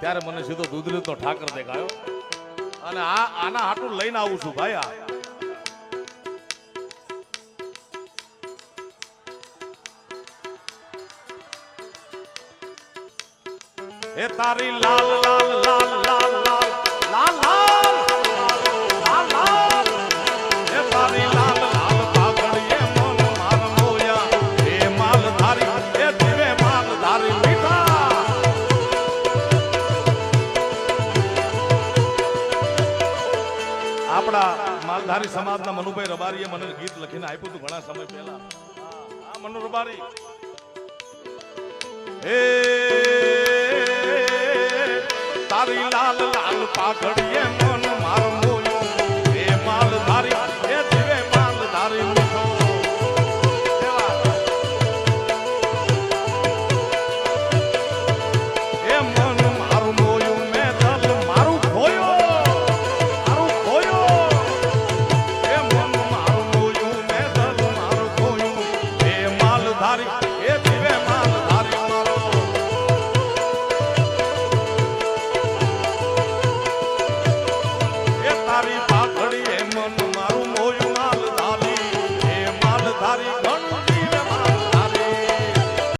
ત્યારે મને સીધો દૂધરી તો ઠાકર દેખાયો. અને આ આના હાટું લઈને આવું છું ભાઈ આ. તારી લાલ લાલ લાલ લાલ આપણા માલધારી સમાજના મનુભાઈ રબારીએ મને ગીત લખીને આપ્યું હતું ઘણા સમય પહેલા. આ મનુ રબારી. હે, તારી લાલ લાલ પાઘડીએ મન